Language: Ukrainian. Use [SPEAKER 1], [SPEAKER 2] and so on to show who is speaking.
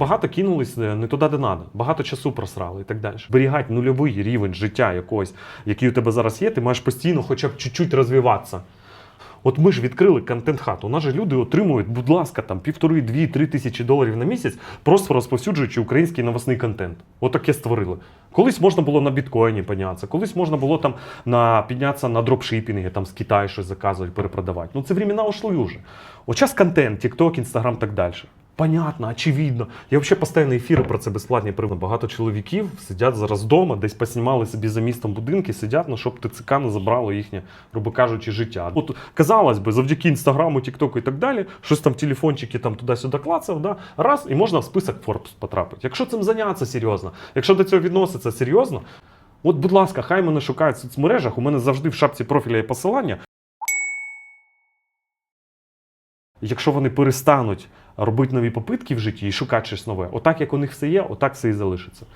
[SPEAKER 1] Багато кинулись е, не туди, де треба, багато часу просрали і так далі. Берігати нульовий рівень життя якогось, який у тебе зараз є, ти маєш постійно хоча б чуть-чуть розвиватися. От ми ж відкрили контент-хату. У нас же люди отримують, будь ласка, там півтори, дві, три тисячі доларів на місяць, просто розповсюджуючи український новосний контент. Отаке створили. Колись можна було на біткоїні піднятися, колись можна було там на піднятися на дропшипінги, там з Китаю щось заказувати, перепродавати. Ну це времена ушли вже. От час контент, TikTok, Instagram, так далі. Понятно, очевидно. Я взагалі постійно ефіри про це безплатні приводи. Багато чоловіків сидять зараз вдома, десь поснімали собі за містом будинки, сидять, ну, щоб ТЦК не забрало їхнє, грубо кажучи, життя. От казалось би, завдяки інстаграму, Тіктоку і так далі, щось там телефончики там туди-сюди клацав, да, раз, і можна в список Forbes потрапити. Якщо цим зайнятися серйозно, якщо до цього відноситься серйозно, от, будь ласка, хай мене шукають в соцмережах. У мене завжди в шапці профіля є посилання. Якщо вони перестануть робити нові попитки в житті і шукати щось нове, отак як у них все є, отак все і залишиться.